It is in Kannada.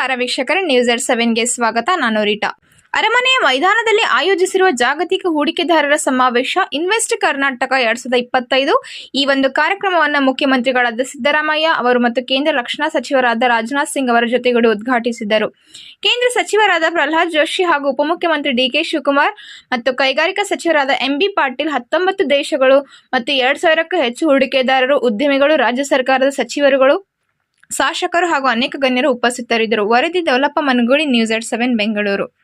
ನಮಸ್ಕಾರ ವೀಕ್ಷಕರೇ ನ್ಯೂಸ್ ಎರಡ್ ಸೆವೆನ್ಗೆ ಸ್ವಾಗತ. ನಾನು ರೀಟಾ. ಅರಮನೆಯ ಮೈದಾನದಲ್ಲಿ ಆಯೋಜಿಸಿರುವ ಜಾಗತಿಕ ಹೂಡಿಕೆದಾರರ ಸಮಾವೇಶ ಇನ್ವೆಸ್ಟ್ ಕರ್ನಾಟಕ ಎರಡ್ ಸಾವಿರದ ಇಪ್ಪತ್ತೈದು. ಈ ಒಂದು ಕಾರ್ಯಕ್ರಮವನ್ನು ಮುಖ್ಯಮಂತ್ರಿಗಳಾದ ಸಿದ್ದರಾಮಯ್ಯ ಅವರು ಮತ್ತು ಕೇಂದ್ರ ರಕ್ಷಣಾ ಸಚಿವರಾದ ರಾಜನಾಥ್ ಸಿಂಗ್ ಅವರ ಜೊತೆಗೂಡಿ ಉದ್ಘಾಟಿಸಿದರು. ಕೇಂದ್ರ ಸಚಿವರಾದ ಪ್ರಹ್ಲಾದ್ ಜೋಶಿ ಹಾಗೂ ಉಪಮುಖ್ಯಮಂತ್ರಿ ಡಿಕೆ ಶಿವಕುಮಾರ್ ಮತ್ತು ಕೈಗಾರಿಕಾ ಸಚಿವರಾದ ಎಂಬಿ ಪಾಟೀಲ್ ಹತ್ತೊಂಬತ್ತು ದೇಶಗಳು ಮತ್ತು ಎರಡ್ ಸಾವಿರಕ್ಕೂ ಹೆಚ್ಚು ಹೂಡಿಕೆದಾರರು, ಉದ್ಯಮಿಗಳು, ರಾಜ್ಯ ಸರ್ಕಾರದ ಸಚಿವರುಗಳು ಶಾಸಕರು ಹಾಗೂ ಅನೇಕ ಗಣ್ಯರು ಉಪಸ್ಥಿತರಿದ್ದರು. ವರದಿ Daulappa Managuli news at seven Bengaluru.